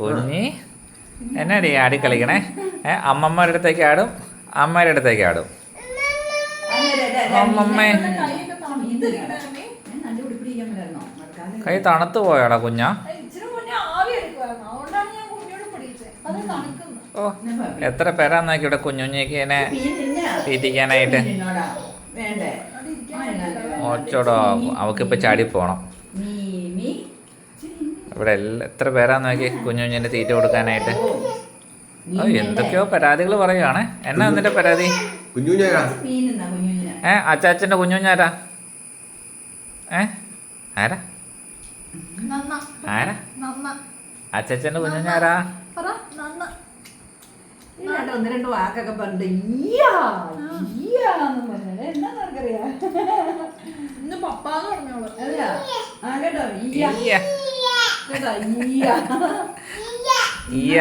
കുഞ്ഞി. എന്നാടി ആടി കളിക്കണേ? അമ്മമ്മയുടെ അടുത്തേക്ക് ആടും അമ്മയുടെ അടുത്തേക്ക് ആടും. അമ്മമ്മേ. കൈ തണുത്ത് പോയാടാ കുഞ്ഞാ. ഓ എത്ര പേരാന്നാക്കി ഇവിടെ കുഞ്ഞുഞ്ഞേക്ക് എന്നെ. തീറ്റിക്കാനായിട്ട്. ഓച്ചോടോ അവക്കിപ്പോൾ ചാടി പോണം. മീമി ഇവിടെ എല്ലാ എത്ര പേരാന്ന് നോക്കി കുഞ്ഞു കുഞ്ഞിന്റെ തീറ്റ കൊടുക്കാനായിട്ട്. ഓ, എന്തൊക്കെയോ പരാതികൾ പറയുവാണ്. എന്നാ എന്നിട്ട് പരാതി? ഏ അച്ചാച്ചന്റെ കുഞ്ഞുഞ്ഞാരാ ഏ ആരാ? ആരാ? അച്ചാച്ചന്റെ കുഞ്ഞുഞ്ഞാരാ ഒന്ന് രണ്ട് വാക്കൊക്കെ പറഞ്ഞിട്ട് ഈയാ ഈയാന്ന് പറഞ്ഞത് എന്താണെന്നറിയാം ഇന്ന് പപ്പാന്ന് പറഞ്ഞോളൂ. അതെയാ? ആ കേട്ടോ ഈയാ. ഈയ. ഈയാ ഈയ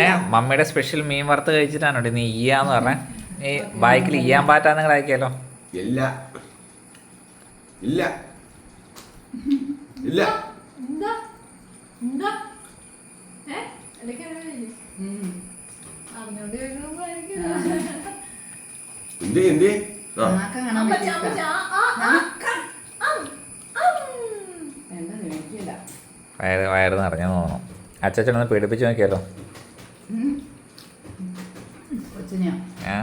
ഏ മമ്മിയുടെ സ്പെഷ്യൽ മീൻ വറുത്ത് കഴിച്ചിട്ടാണോ നീ ഈയാന്ന് പറഞ്ഞേ. നീ ബൈക്കിൽ ഈയാൻ പാറ്റാന്ന് കളാക്കിയാലോ ഇല്ല. ഇല്ല. ഇല്ല. എന്താ? എന്താ? ഏ? വയറ് വയറ് നിറഞ്ഞെന്ന് തോന്നുന്നു. അച്ചച്ചനൊന്ന് പേടിപ്പിച്ച് നോക്കിയാലോ. ആ.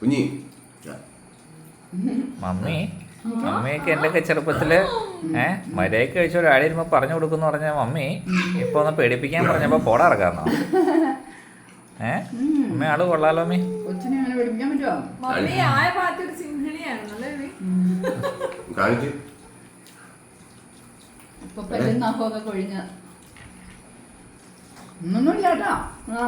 കുഞ്ഞി. മമ്മി മമ്മിയൊക്കെ എന്റെയൊക്കെ ചെറുപ്പത്തിൽ ഏഹ് മര്യാദയ്ക്ക് കഴിച്ച ആടി വരുമ്പോൾ പറഞ്ഞു കൊടുക്കുന്നു പറഞ്ഞ മമ്മി ഇപ്പൊ ഒന്ന് പേടിപ്പിക്കാൻ പറഞ്ഞപ്പോൾ പോടാ ഇറക്കാന്നോ ഏഹ്. അമ്മ ആൾ കൊള്ളാലോ മമ്മി? കാണിച്ച് കൊപ്പലും നാപ്പമൊക്കെ കൊഴിഞ്ഞ. ഒന്നുമില്ല കേട്ടോ ആ.